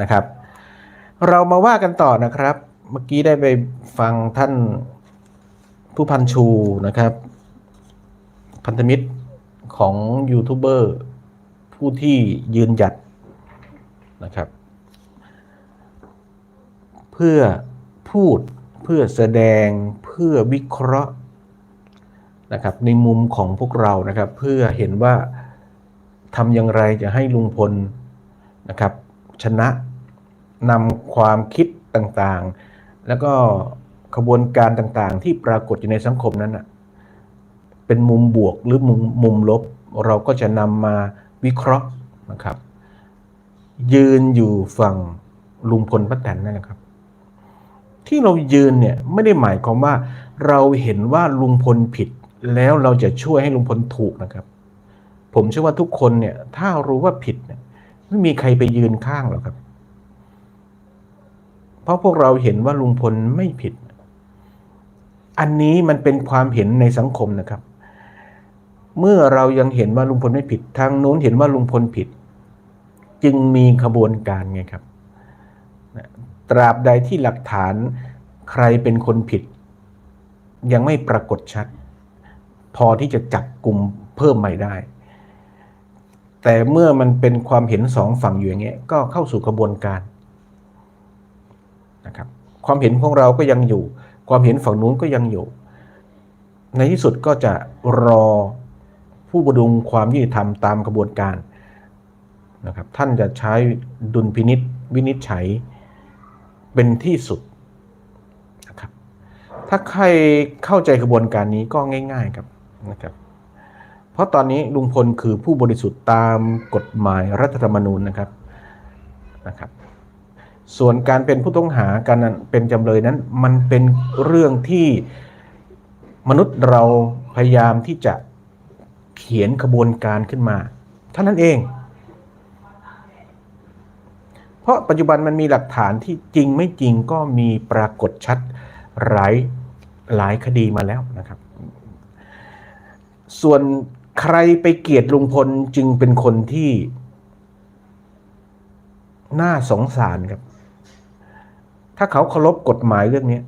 นะครับ เรามาว่ากันต่อนะครับ เมื่อกี้ได้ไปฟังท่านผู้พันชูนะครับ พันธมิตรของยูทูบเบอร์ผู้ที่ยืนหยัดนะครับ เพื่อพูดเพื่อแสดงเพื่อวิเคราะห์นะครับ ในมุมของพวกเรานะครับ เพื่อเห็นว่าทำอย่างไรจะให้ลุงพลนะครับ ชนะนำความคิดต่างๆ แล้วก็ขบวนการต่างๆ ที่ปรากฏอยู่ในสังคมนั้นนะเป็นมุมบวกหรือมุมมุมลบ เราก็จะนำมาวิเคราะห์นะครับ ยืนอยู่ฝั่งลุงพลป้าแตนนั่นแหละครับ ที่เรายืนเนี่ยไม่ได้หมายความว่า เราเห็นว่าลุงพลผิด แล้วเราจะช่วยให้ลุงพลถูกนะครับ ผมเชื่อว่าทุกคนเนี่ยถ้ารู้ว่าผิด ไม่มีใครไปยืนข้างหรอกครับ เพราะพวกเราเห็นว่าลุงพลไม่ผิด อันนี้มันเป็นความเห็นในสังคมนะครับ เมื่อเรายังเห็นว่าลุงพลไม่ผิด ทางนู้นเห็นว่าลุงพลผิด จึงมีขบวนการไงครับ ตราบใดที่หลักฐานใครเป็นคนผิด ยังไม่ปรากฏชัด พอที่จะจับกลุ่มเพิ่มใหม่ได้ แต่เมื่อมันเป็นความเห็นสองฝั่งอยู่อย่างเงี้ยก็เข้าสู่กระบวนการนะครับความเห็นของเราก็ยังอยู่ ความเห็นฝั่งนู้นก็ยังอยู่ ในที่สุดก็จะรอผู้บดุงความยุติธรรมตามกระบวนการนะครับท่านจะใช้ดุลพินิษวินิจฉัยเป็นที่สุดนะครับถ้าใครเข้าใจกระบวนการนี้ก็ง่าย ๆ ครับนะครับ เพราะตอนนี้ลุงพลคือผู้บริสุทธิ์ตามกฎหมายรัฐธรรมนูญนะครับนะครับ ส่วนการเป็นผู้ต้องหาการเป็นจำเลยนั้น มันเป็นเรื่องที่มนุษย์เราพยายามที่จะเขียนขบวนการขึ้นมาเท่านั้นเอง เพราะปัจจุบันมันมีหลักฐานที่จริงไม่จริงก็มีปรากฏชัดหลายหลายคดีมาแล้วนะครับ ส่วน ใครไปเกลียดลุงพลจึงเป็นคนที่ น่าสงสารครับ ถ้าเขาเคารพกฎหมายเรื่องนี้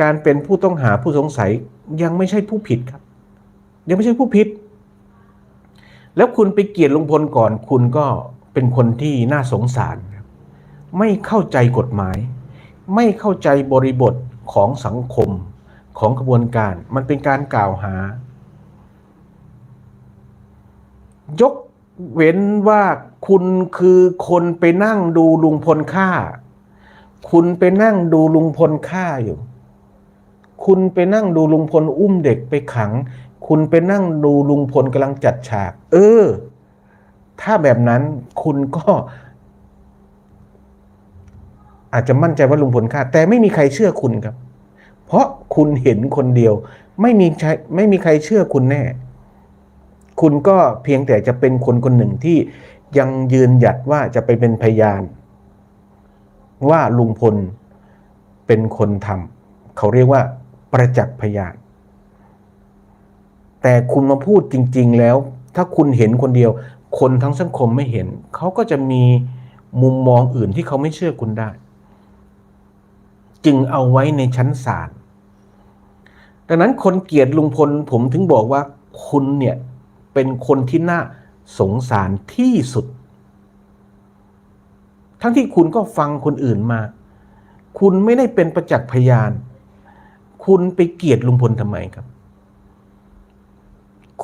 การเป็นผู้ต้องหาผู้สงสัยยังไม่ใช่ผู้ผิดครับ ยังไม่ใช่ผู้ผิด แล้วคุณไปเกลียดลุงพลก่อน คุณก็เป็นคนที่น่าสงสารครับ ไม่เข้าใจกฎหมาย ไม่เข้าใจบริบทของสังคมของกระบวนการ มันเป็นการกล่าวหา ยกเว้นว่าคุณคือคนไปนั่งดูลุงพลฆ่า คุณไปนั่งดูลุงพลฆ่าอยู่ คุณไปนั่งดูลุงพลอุ้มเด็กไปขัง คุณไปนั่งดูลุงพลกำลังจัดฉาก เออ ถ้าแบบนั้นคุณก็ อาจจะมั่นใจว่าลุงพลฆ่า แต่ไม่มีใครเชื่อคุณครับ เพราะคุณเห็นคนเดียว ไม่มีใครไม่มีใครเชื่อคุณแน่ คุณก็เพียงแต่จะเป็นคนคนหนึ่งที่ยังยืนหยัดว่าจะไปเป็นพยาน ว่าลุงพลเป็นคนทำเขาเรียกว่าประจักษ์พยาน แต่คุณมาพูดจริง ๆ แล้ว ถ้าคุณเห็นคนเดียว คนทั้งสังคมไม่เห็น เขาก็จะมีมุมมองอื่นที่เขาไม่เชื่อคุณได้ จึงเอาไว้ในชั้นศาลดังนั้นคนเกลียดลุงพลผมถึงบอกว่าคุณเนี่ย เป็นคนที่น่าสงสารที่สุด ทั้งที่คุณก็ฟังคนอื่นมา คุณไม่ได้เป็นประจักษ์พยาน คุณไปเกลียดลุงพลทำไมครับ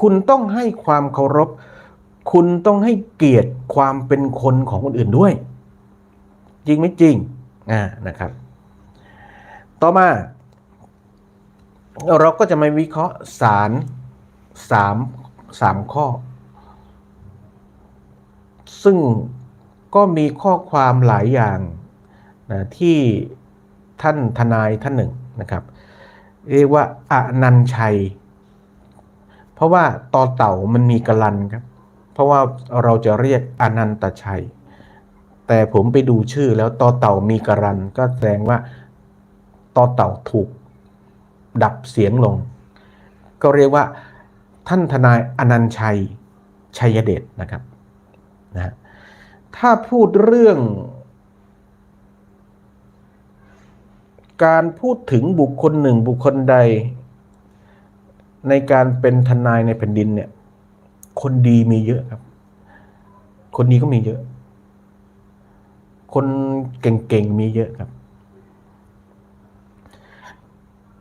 คุณต้องให้ความเคารพ คุณต้องให้เกียรติความเป็นคนของคนอื่นด้วย จริงไม่จริงอ่านะครับ ต่อมา เราก็จะมาวิเคราะห์สารสาม สามข้อ ซึ่งก็มีข้อความหลายอย่างนะที่ท่านทนายท่านหนึ่งนะครับ เรียกว่าอนันชัย เพราะว่าต่อเต่ามันมีกลันครับ เพราะว่าเราจะเรียกอนันตชัย แต่ผมไปดูชื่อแล้วต่อเต่ามีกรัน ก็แสดงว่าต่อเต่าถูกดับเสียงลง ก็เรียกว่า ท่านทนายอนันชัย ชัยเดชนะครับนะถ้าพูดเรื่อง การพูดถึงบุคคลหนึ่งบุคคลใด ในการเป็นทนายในแผ่นดินเนี่ย คนดีมีเยอะครับ คนดีก็มีเยอะ คนเก่งๆมีเยอะครับ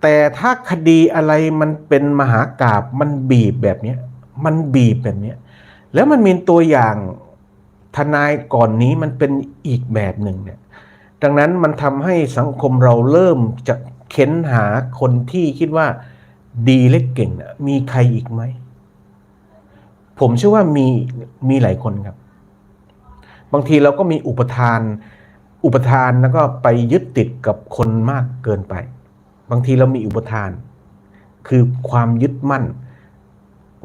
แต่ถ้าคดีอะไรมันเป็นมหากราบมันบีบแบบนี้มันบีบแบบนี้แล้วมันมีตัวอย่างทนายก่อนนี้มันเป็นอีกแบบหนึ่งเนี่ยดังนั้นมันทำให้สังคมเราเริ่มจะเค้นหาคนที่คิดว่าดีและเก่งน่ะมีใครอีกไหม ผมเชื่อว่ามีมีหลายคนครับ บางทีเราก็มีอุปทาน อุปทานแล้วก็ไปยึดติดกับคนมากเกินไป บางทีเรามีอุปทาน คือความยึดมั่น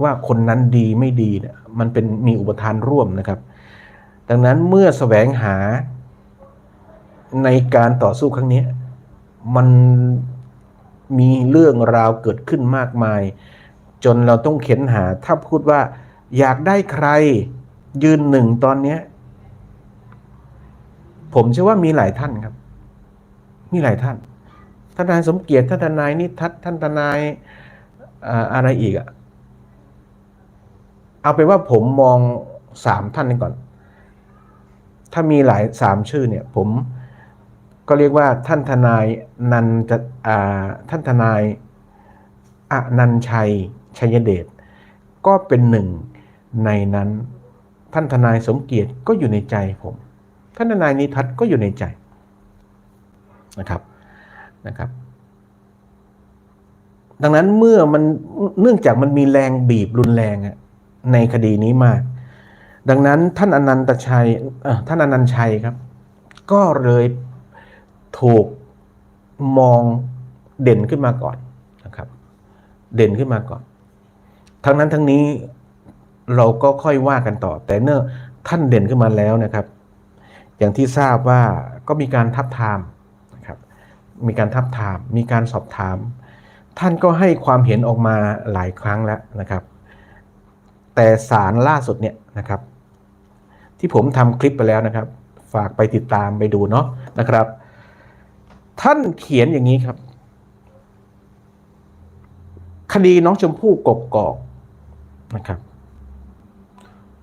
ว่าคนนั้นดีไม่ดีเนี่ยมันเป็นมีอุปทานร่วมนะครับ ดังนั้นเมื่อแสวงหาในการต่อสู้ครั้งนี้ มันมีเรื่องราวเกิดขึ้นมากมาย จนเราต้องเข็นหาถ้าพูดว่า อยากได้ใครยืนหนึ่งตอนนี้ผมเชื่อว่ามีหลายท่านครับ มีหลายท่าน ท่านทนายสมเกียรติท่านทนายนิทัศน์ท่านทนายอะไรอีกอะเอาเป็นว่าผมมองสามท่านนี้ก่อน ถ้ามีหลายสามชื่อเนี่ย ผมก็เรียกว่าท่านทนายนันจะท่านทนายอนันชัยชัยเดชก็เป็นหนึ่งในนั้น ท่านทนายสมเกียรติก็อยู่ในใจผม ท่านทนายนิทัศน์ก็อยู่ในใจนะครับ นะครับ ดังนั้นเมื่อมันเนื่องจากมันมีแรงบีบรุนแรงในคดีนี้มาก ดังนั้นท่านอนันตชัยท่านอนันชัยครับ ก็เลยถูกมองเด่นขึ้นมาก่อนนะครับ เด่นขึ้นมาก่อน ทั้งนั้นทั้งนี้เราก็ค่อยว่ากันต่อ แต่เนื่อท่านเด่นขึ้นมาแล้วนะครับ อย่างที่ทราบว่าก็มีการทับทาม มีการทับทาม มีการสอบถาม ท่านก็ให้ความเห็นออกมาหลายครั้งแล้วนะครับ แต่สารล่าสุดเนี่ยนะครับ ที่ผมทำคลิปไปแล้วนะครับ ฝากไปติดตามไปดูเนาะนะครับ ท่านเขียนอย่างนี้ครับ คดีน้องชมพู่กบกอกนะครับ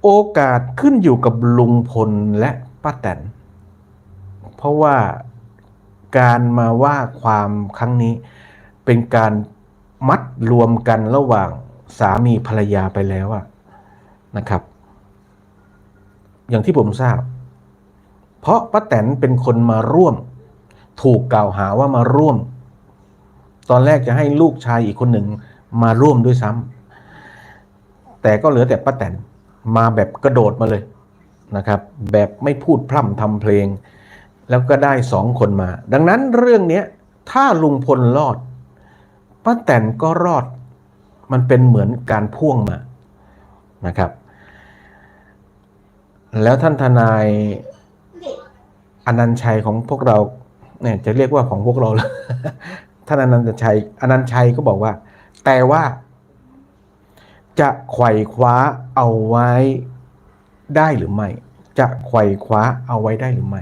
โอกาสขึ้นอยู่กับลุงพลและป้าแตนเพราะว่า การมาว่าความครั้งนี้ เป็นการมัดรวมกันระหว่างสามีภรรยาไปแล้วอะนะครับ อย่างที่ผมทราบ เพราะป้าแตนเป็นคนมาร่วม ถูกกล่าวหาว่ามาร่วม ตอนแรกจะให้ลูกชายอีกคนหนึ่งมาร่วมด้วยซ้ำแต่ก็เหลือแต่ป้าแตนมาแบบกระโดดมาเลยนะครับ แบบไม่พูดพร่ำทำเพลง แล้วก็ได้สองคนมา ดังนั้นเรื่องนี้ถ้าลุงพลรอดป้าแตนก็รอด มันเป็นเหมือนการพ่วงมานะครับ แล้วท่านทนายอนันชัยของพวกเราเนี่ยจะเรียกว่าของพวกเราแล้วท่านอนันชัยอนันชัยก็บอกว่า แต่ว่า จะไขว่คว้าเอาไว้ได้หรือไม่ จะไขว่คว้าเอาไว้ได้หรือไม่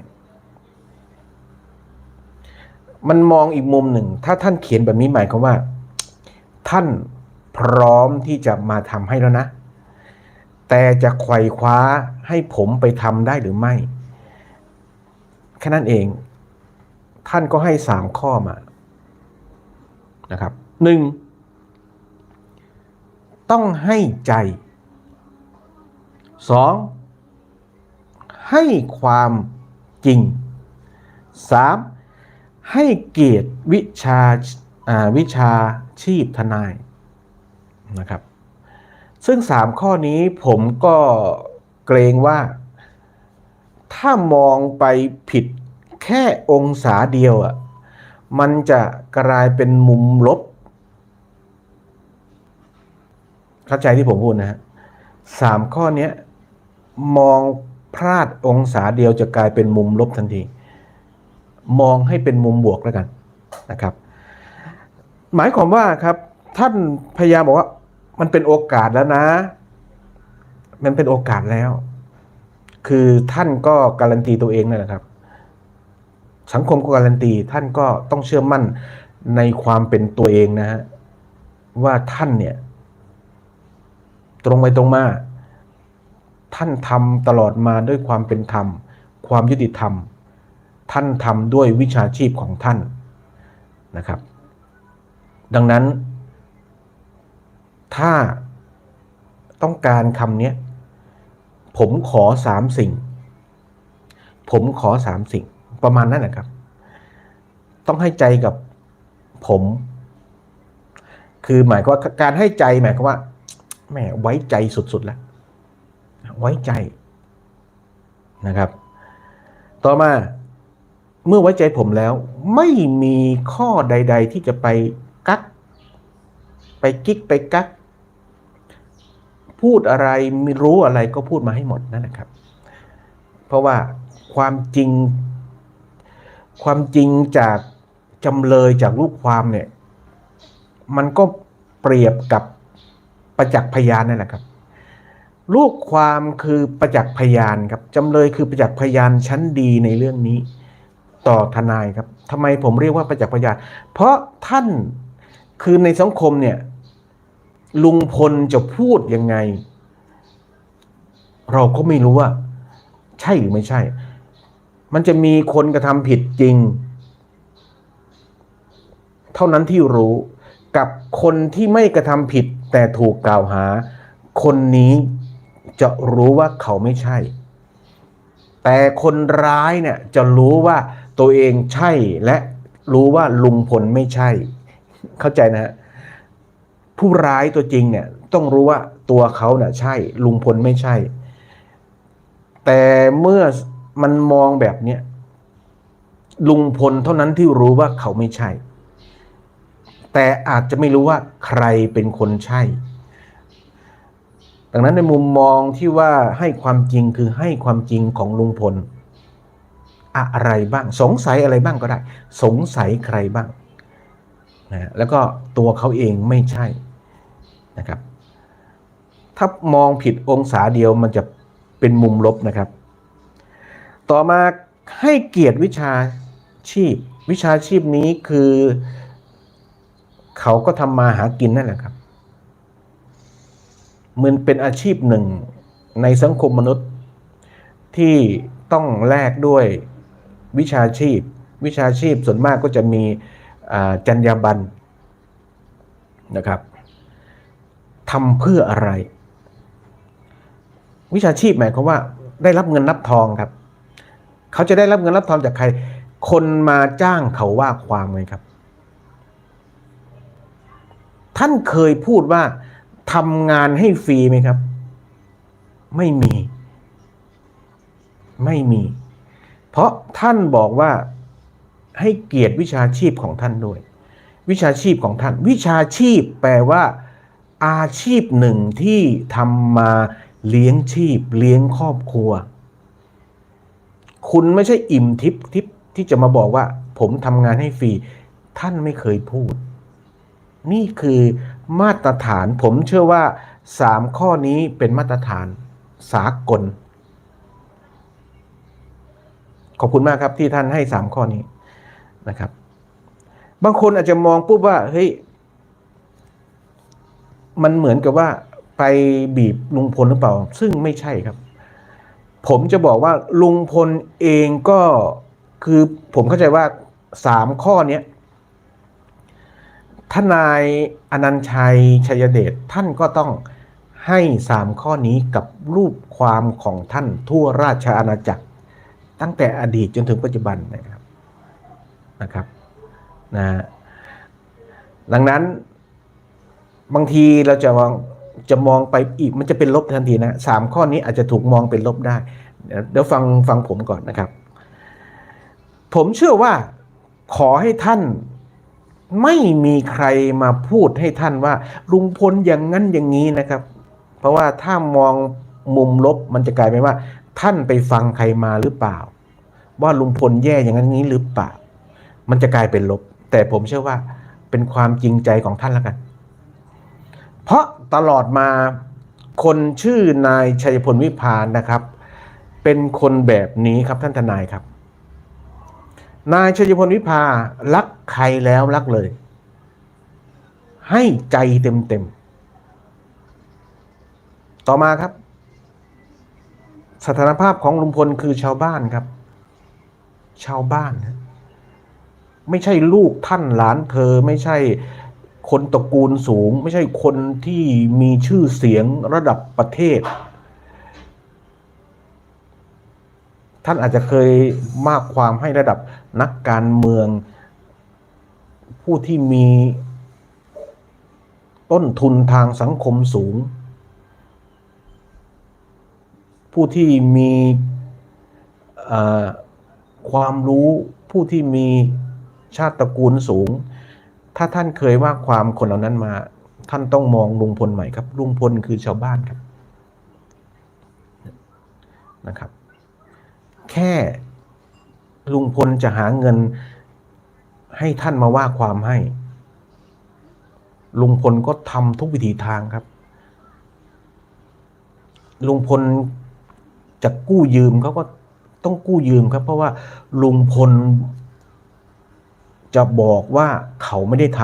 มันมองอีกมุมหนึ่ง ถ้าท่านเขียนแบบนี้หมายความว่า ท่านพร้อมที่จะมาทำให้แล้วนะ แต่จะไขว่คว้าให้ผมไปทำได้หรือไม่ แค่นั้นเอง ท่านก็ให้สามข้อมานะครับหนึ่งต้องให้ใจสองให้ความจริงสาม ให้เกียรติวิชาวิชาชีพทนายนะครับ ซึ่งสามข้อนี้ผมก็เกรงว่า ถ้ามองไปผิดแค่องศาเดียวอะมันจะกลายเป็นมุมลบ เข้าใจที่ผมพูดนะฮะสามข้อนี้มองพลาดองศาเดียวจะกลายเป็นมุมลบทันที มองให้เป็นมุมบวกแล้วกันนะครับ หมายความว่าครับท่านพยายามบอกว่า มันเป็นโอกาสแล้วนะ มันเป็นโอกาสแล้ว คือท่านก็การันตีตัวเองนั่นแหละครับ สังคมก็การันตีท่านก็ต้องเชื่อมั่นในความเป็นตัวเองนะฮะว่าท่านเนี่ย ตรงไปตรงมาท่านทำตลอดมาด้วยความเป็นธรรม ความยุติธรรม ท่านทำด้วยวิชาชีพของท่านนะครับ ดังนั้นถ้าต้องการคำนี้ผมขอสามสิ่ง ผมขอสามสิ่งประมาณนั้นนะครับ ต้องให้ใจกับผม คือหมายความว่าการให้ใจหมายความว่าแหมไว้ใจสุดๆแล้ว ไว้ใจนะครับ ต่อมา เมื่อไว้ใจผมแล้ว ไม่มีข้อใด ๆ ที่จะไปกัก ไปกิ๊กไปกัก พูดอะไรมีรู้อะไรก็พูดมาให้หมดนั่นนะครับ เพราะว่าความจริง ความจริงจากจำเลยจากลูกความเนี่ย มันก็เปรียบกับประจักษ์พยานนั่นแหละครับลูกความคือประจักษ์พยานครับจำเลยคือประจักษ์พยานชั้นดีในเรื่องนี้ ต่อทนายครับทำไมผมเรียกว่าประจักษ์พยานเพราะท่านคือในสังคมเนี่ยลุงพลจะพูดยังไง เราก็ไม่รู้ว่า ใช่หรือไม่ใช่ มันจะมีคนกระทำผิดจริง เท่านั้นที่รู้กับคนที่ไม่กระทำผิดแต่ถูกกล่าวหา คนนี้จะรู้ว่าเขาไม่ใช่ แต่คนร้ายเนี่ยจะรู้ว่า ตัวเองใช่และรู้ว่าลุงพลไม่ใช่ เข้าใจนะฮะผู้ร้ายตัวจริงเนี่ยต้องรู้ว่าตัวเขาเนี่ยใช่ ลุงพลไม่ใช่ แต่เมื่อมันมองแบบเนี้ยลุงพลเท่านั้นที่รู้ว่าเขาไม่ใช่ แต่อาจจะไม่รู้ว่าใครเป็นคนใช่ ดังนั้นในมุมมองที่ว่าให้ความจริงคือให้ความจริงของลุงพล อะไรบ้าง สงสัยอะไรบ้างก็ได้ สงสัยใครบ้างนะแล้วก็ตัวเขาเองไม่ใช่นะครับ ถ้ามองผิดองศาเดียวมันจะเป็นมุมลบนะครับ ต่อมาให้เกียรติวิชาชีพ วิชาชีพนี้คือเขาก็ทำมาหากินนั่นแหละครับมันเป็นอาชีพหนึ่งในสังคมมนุษย์ที่ต้องแลกด้วย วิชาชีพ วิชาชีพส่วนมากก็จะมีจรรยาบรรณนะครับทำเพื่ออะไร วิชาชีพหมายความว่าได้รับเงินรับทองครับ เขาจะได้รับเงินรับทองจากใคร คนมาจ้างเขาว่าความไงครับ ท่านเคยพูดว่าทำงานให้ฟรีไหมครับ ไม่มี ไม่มี เพราะท่านบอกว่าให้เกียรติวิชาชีพของท่านด้วย วิชาชีพของท่าน วิชาชีพแปลว่า อาชีพหนึ่งที่ทำมาเลี้ยงชีพ เลี้ยงครอบครัว คุณไม่ใช่อิ่มทิพย์ทิพย์ที่จะมาบอกว่า ผมทำงานให้ฟรี ท่านไม่เคยพูด นี่คือมาตรฐานผมเชื่อว่าสามข้อนี้เป็นมาตรฐานสากล ขอบคุณมากครับที่ท่านให้สามข้อนี้นะครับ บางคนอาจจะมองปุ๊บว่าเฮ้ยมันเหมือนกับว่าไปบีบลุงพลหรือเปล่า ซึ่งไม่ใช่ครับ ผมจะบอกว่าลุงพลเองก็คือผมเข้าใจว่าสามข้อนี้ทนายอนันชัยชัยเดชท่านก็ต้องให้สามข้อนี้กับรูปความของท่านทั่วราชอาณาจักร ตั้งแต่อดีตจนถึงปัจจุบันนะครับนะครับนะดังนั้นบางทีเราจะมองจะมองไปอีกมันจะเป็นลบทันทีนะสามข้อนี้อาจจะถูกมองเป็นลบได้ เดี๋ยวฟังฟังผมก่อนนะครับ ผมเชื่อว่าขอให้ท่านไม่มีใครมาพูดให้ท่านว่า ลุงพลอย่างนั้นอย่างนี้นะครับ เพราะว่าถ้ามองมุมลบมันจะกลายเป็นว่า ท่านไปฟังใครมาหรือเปล่า ว่าลุงพลแย่อย่างนั้นนี้หรือเปล่า มันจะกลายเป็นลบ แต่ผมเชื่อว่าเป็นความจริงใจของท่านแล้วกัน เพราะตลอดมาคนชื่อนายชัยพลวิพานนะครับ เป็นคนแบบนี้ครับท่านทนายครับ นายชัยพลวิภารักใครแล้วรักเลย ให้ใจเต็มๆต่อมาครับ สถานภาพของลุงพลคือชาวบ้านครับ ชาวบ้านนะไม่ใช่ลูกท่านหลานเธอไม่ใช่คนตระกูลสูง ไม่ใช่คนที่มีชื่อเสียงระดับประเทศ ท่านอาจจะเคยมากความให้ระดับนักการเมือง ผู้ที่มีต้นทุนทางสังคมสูง ผู้ที่มีอ่อ ความรู้ผู้ที่มีชาติตระกูลสูง ถ้าท่านเคยว่าความคนเหล่านั้นมา ท่านต้องมองลุงพลใหม่ครับ ลุงพลคือชาวบ้านครับนะครับ แค่ลุงพลจะหาเงินให้ท่านมาว่าความให้ ลุงพลก็ทำทุกวิถีทางครับ ลุงพลจะกู้ยืมเขาก็ ต้องกู้ยืมครับ เพราะว่าลุงพลจะบอกว่าเขาไม่ได้ท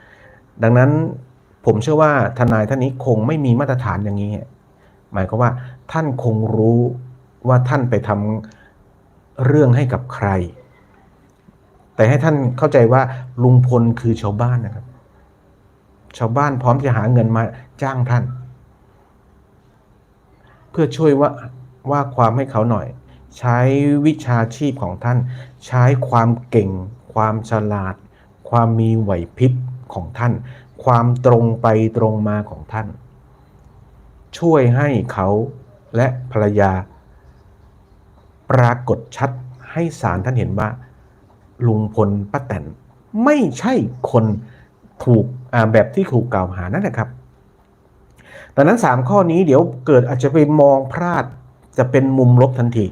ำดังนั้นผมเชื่อว่าทนายท่านนี้คงไม่มีมาตรฐานอย่างนี้ หมายความว่า ท่านคงรู้ว่าท่านไปทำเรื่องให้กับใคร แต่ให้ท่านเข้าใจว่าลุงพลคือชาวบ้านนะครับ ชาวบ้านพร้อมจะหาเงินมาจ้างท่าน เพื่อช่วยว่าว่าความให้เขาหน่อย ใช้วิชาชีพของท่าน ใช้ความเก่ง ความฉลาด ความมีไหวพริบของท่าน ความตรงไปตรงมาของท่าน ช่วยให้เขาและภรรยา ปรากฏชัดให้ศาลท่านเห็นว่า ลุงพลป้าแตนไม่ใช่คนถูกแบบที่ถูกกล่าวหานั่นแหละครับดังนั้น 3 ข้อนี้เดี๋ยวเกิดอาจจะไปมองพลาดจะเป็นมุมลบทันที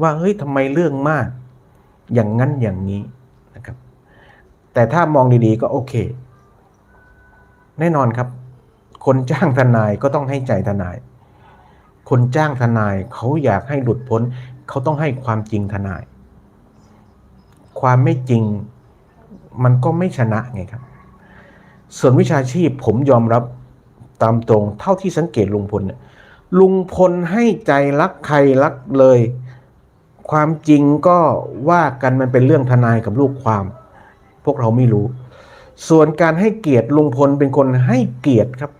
ว่าเฮ้ยทำไมเรื่องมาก อย่างนั้นอย่างนี้นะครับ แต่ถ้ามองดีๆก็โอเค แน่นอนครับ คนจ้างทนายก็ต้องให้ใจทนาย คนจ้างทนายเขาอยากให้หลุดพ้น เขาต้องให้ความจริงทนาย ความไม่จริงมันก็ไม่ชนะไงครับ ส่วนวิชาชีพผมยอมรับตามตรง เท่าที่สังเกตลุงพลเนี่ยลุงพลให้ใจรักใครรักเลย ความจริงก็ว่ากันมันเป็นเรื่องทนายกับลูกความ พวกเราไม่รู้ ส่วนการให้เกียรติลุงพลเป็นคนให้เกียรติครับ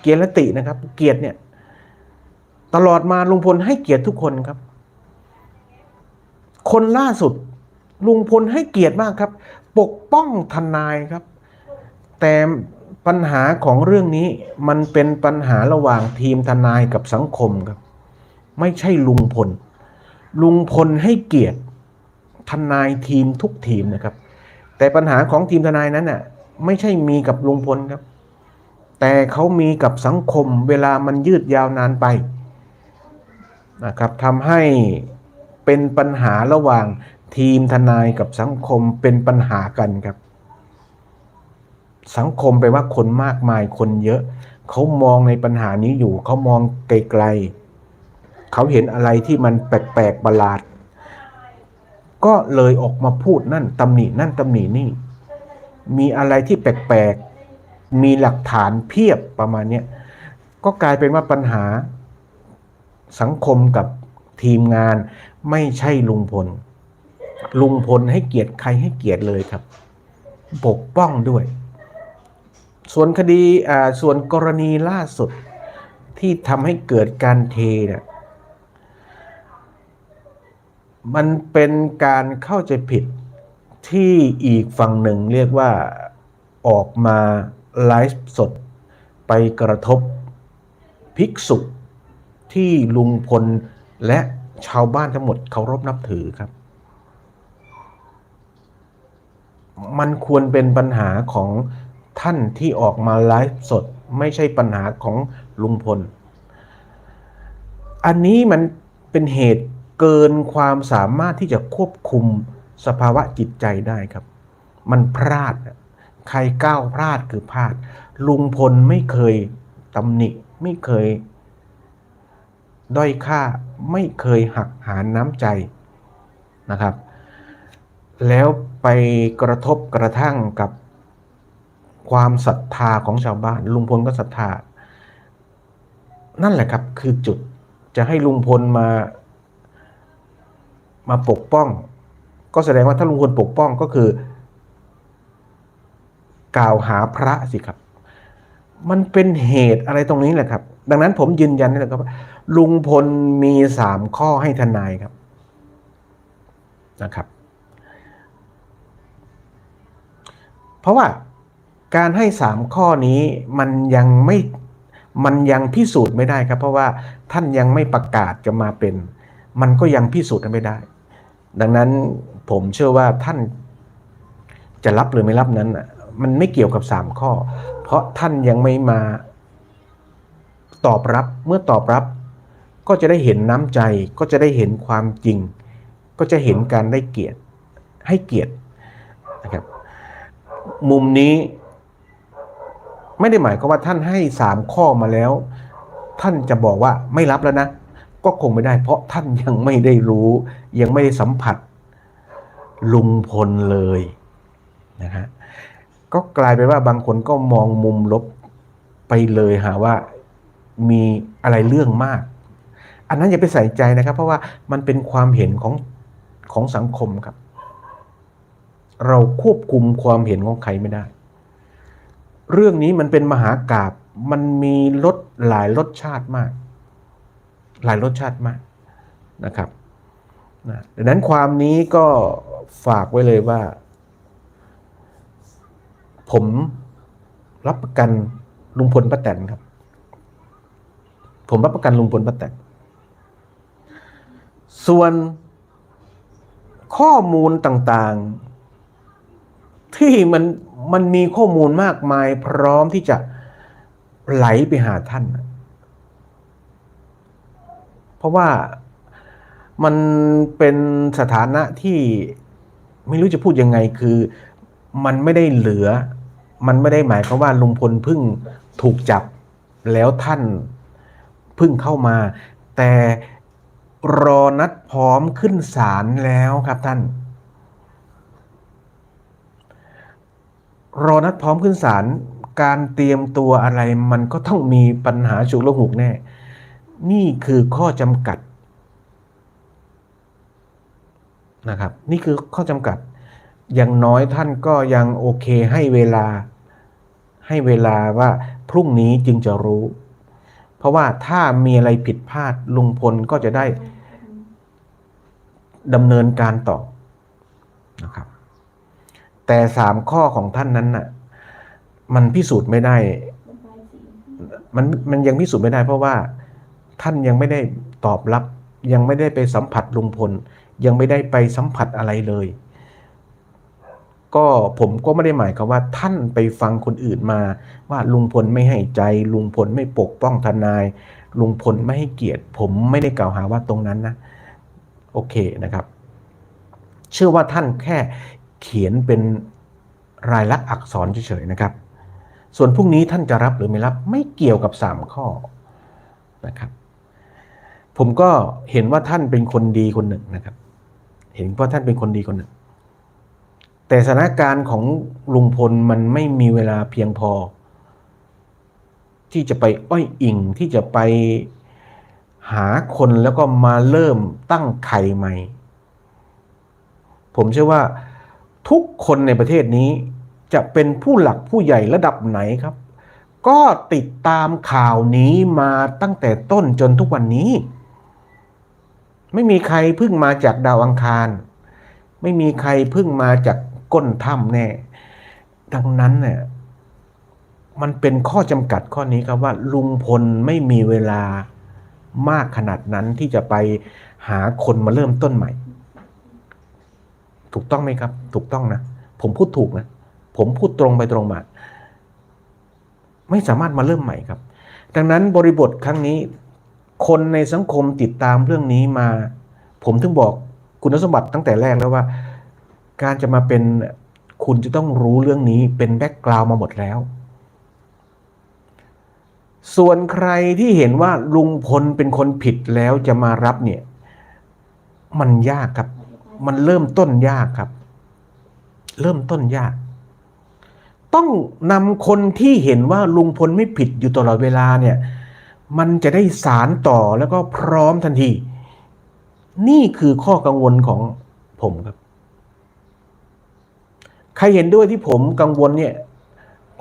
เกียรตินะครับ เกียรติเนี่ย ตลอดมาลุงพลให้เกียรติทุกคนครับ คนล่าสุดลุงพลให้เกียรติมากครับ ปกป้องทนายครับ แต่ปัญหาของเรื่องนี้มันเป็นปัญหาระหว่างทีมทนายกับสังคมครับ ไม่ใช่ลุงพล ลุงพลให้เกียรติทนายทีมทุกทีมนะครับ แต่ปัญหาของทีมทนายนั้นน่ะไม่ใช่มีกับลุงพลครับ แต่เขามีกับสังคมเวลามันยืดยาวนานไปนะครับทำให้เป็นปัญหาระหว่างทีมทนายกับสังคมเป็นปัญหากันครับ สังคมไปว่าคนมากมายคนเยอะ เขามองในปัญหานี้อยู่ เขามองไกลๆ เขาเห็นอะไรที่มันแปลกๆประหลาด ก็เลยออกมาพูดนั่นตำหนินั่นตำหนินี่ มีอะไรที่แปลกๆ มีหลักฐานเพียบประมาณนี้ก็กลายเป็นว่าปัญหาสังคมกับทีมงานไม่ใช่ลุงพล ลุงพลให้เกียรติใครให้เกียรติเลยครับ ปกป้องด้วย ส่วนคดีอ่าส่วนกรณีล่าสุดที่ทำให้เกิดการเทเนี่ย มันเป็นการเข้าใจผิดที่อีกฝั่งหนึ่งเรียกว่าออกมาไลฟ์สดไปกระทบภิกษุที่ลุงพลและชาวบ้านทั้งหมดเคารพนับถือครับ มันควรเป็นปัญหาของท่านที่ออกมาไลฟ์สดไม่ใช่ปัญหาของลุงพล อันนี้มันเป็นเหตุ เกินความสามารถที่จะควบคุมสภาวะจิตใจได้ครับ มันพลาด ใครก้าวพลาดคือพลาด ลุงพลไม่เคยตำหนิไม่เคย ด้อยค่าไม่เคยหักหานน้ำใจนะครับ แล้วไปกระทบกระทั่งกับความศรัทธาของชาวบ้าน ลุงพลก็ศรัทธา นั่นแหละครับคือจุดจะให้ลุงพลมา มาปกป้อง ก็แสดงว่าถ้าลุงพลปกป้องก็คือ กล่าวหาพระสิครับ มันเป็นเหตุอะไรตรงนี้แหละครับ ดังนั้นผมยืนยันนี่แหละครับลุงพลมีสามข้อให้ทนายครับนะครับ เพราะว่าการให้สามข้อนี้มันยังไม่มันยังพิสูจน์ไม่ได้ครับ เพราะว่าท่านยังไม่ประกาศจะมาเป็น มันก็ยังพิสูจน์ไม่ได้ ดังนั้นผมเชื่อว่าท่านจะรับหรือไม่รับนั้นน่ะมันไม่เกี่ยวกับสามข้อ เพราะท่านยังไม่มาตอบรับเมื่อตอบรับ ก็จะได้เห็นน้ำใจก็จะได้เห็นความจริง ก็จะเห็นการได้เกียรติให้เกียรตินะครับมุมนี้ไม่ได้หมายความว่าท่านให้สามข้อมาแล้ว ท่านจะบอกว่าไม่รับแล้วนะ ก็คงไม่ได้ เพราะท่านยังไม่ได้รู้ ยังไม่ได้สัมผัสลุงพลเลยนะฮะก็กลายเป็นว่าบางคนก็มองมุมลบไปเลยหาว่ามีอะไรเรื่องมาก อันนั้นอย่าไปใส่ใจนะครับ เพราะว่ามันเป็นความเห็นของของสังคมครับ เราควบคุมความเห็นของใครไม่ได้ เรื่องนี้มันเป็นมหากาบมันมีรสหลายรสชาติมาก หลายรสชาติมากนะครับนะดังนั้นความนี้ก็ฝากไว้เลยว่า ผมรับประกันลุงพลป้าแตนครับ ผมรับประกันลุงพลป้าแตนส่วนข้อมูลต่างๆ ที่มันมันมีข้อมูลมากมายพร้อมที่จะไหลไปหาท่าน ราะว่ามันเป็นสถานะที่ไม่รู้จะพูดยังไงคือมันไม่ได้เหลือ มันไม่ได้หมายความว่าลุงพลเพิ่งถูกจับแล้วท่านเพิ่งเข้ามา แต่รอนัดพร้อมขึ้นศาลแล้วครับท่าน รอนัดพร้อมขึ้นศาลการเตรียมตัวอะไรมันก็ต้องมีปัญหาฉุกละหุกแน่ นี่คือข้อจำกัดนะครับ นี่คือข้อจำกัด อย่างน้อยท่านก็ยังโอเคให้เวลาให้เวลาว่าพรุ่งนี้จึงจะรู้ เพราะว่าถ้ามีอะไรผิดพลาดลุงพลก็จะได้ดำเนินการต่อนะครับ แต่สามข้อของท่านนั้นน่ะ มันพิสูจน์ไม่ได้ มันมันยังพิสูจน์ไม่ได้เพราะว่า ท่านยังไม่ได้ตอบรับ ยังไม่ได้ไปสัมผัสลุงพล ยังไม่ได้ไปสัมผัสอะไรเลย ก็ผมก็ไม่ได้หมายความว่าท่านไปฟังคนอื่นมา ว่าลุงพลไม่ให้ใจ ลุงพลไม่ปกป้องทนาย ลุงพลไม่ให้เกียรติ ผมไม่ได้กล่าวหาว่าตรงนั้นนะโอเคนะครับ เชื่อว่าท่านแค่เขียนเป็นรายลักษณ์อักษรเฉยๆนะครับ ส่วนพรุ่งนี้ท่านจะรับหรือไม่รับไม่เกี่ยวกับสามข้อนะครับ ผมก็เห็นว่าท่านเป็นคนดีคนหนึ่งนะครับ เห็นว่าท่านเป็นคนดีคนหนึ่ง แต่สถานการณ์ของลุงพลมันไม่มีเวลาเพียงพอ ที่จะไปอ้อยอิงที่จะไปหาคนแล้วก็มาเริ่มตั้งไข่ใหม่ ผมเชื่อว่าทุกคนในประเทศนี้จะเป็นผู้หลักผู้ใหญ่ระดับไหนครับ ก็ติดตามข่าวนี้มาตั้งแต่ต้นจนทุกวันนี้ ไม่มีใครพิ่งมาจากดาวอังคาร ไม่มีใครพิ่งมาจากก้นถ้ำแน่ ดังนั้นเนี่ยมันเป็นข้อจำกัดข้อนี้ครับว่า ลุงพลไม่มีเวลามากขนาดนั้นที่จะไปหาคนมาเริ่มต้นใหม่ ถูกต้องไหมครับ ถูกต้องนะ ผมพูดถูกนะ ผมพูดตรงไปตรงมา ไม่สามารถมาเริ่มใหม่ครับ ดังนั้นบริบทครั้งนี้ คนในสังคมติดตามเรื่องนี้มา ผมถึงบอกคุณสมบัติตั้งแต่แรกแล้วว่า การจะมาเป็นคุณจะต้องรู้เรื่องนี้เป็นแบ็กกราวมาหมดแล้ว ส่วนใครที่เห็นว่าลุงพลเป็นคนผิดแล้วจะมารับเนี่ย มันยากครับ มันเริ่มต้นยากครับ เริ่มต้นยาก ต้องนำคนที่เห็นว่าลุงพลไม่ผิดอยู่ตลอดเวลาเนี่ย มันจะได้สารต่อแล้วก็พร้อมทันที นี่คือข้อกังวลของผมครับ ใครเห็นด้วยที่ผมกังวลเนี่ย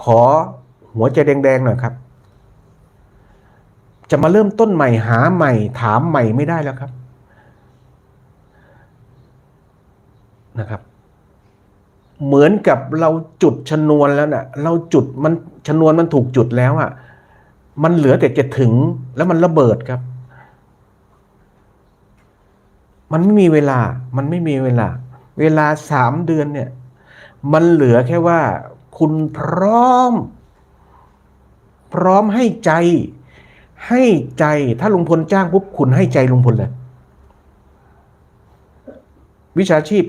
ขอหัวใจแดงๆหน่อยครับ จะมาเริ่มต้นใหม่หาใหม่ ถามใหม่ไม่ได้แล้วครับนะครับ เหมือนกับเราจุดชนวนแล้วนะ่ะ เราจุดมันชนวนมันถูกจุดแล้วอะ่ะ มันเหลือแต่จะถึงแล้วมันระเบิดครับ มันไม่มีเวลา มันไม่มีเวลา เวลาสามเดือนเนี่ย มันเหลือแค่ว่า คุณพร้อม พร้อมให้ใจ ให้ใจถ้าลุงพลจ้างปุ๊บคุณให้ใจลุงพลเลย วิชาชีพ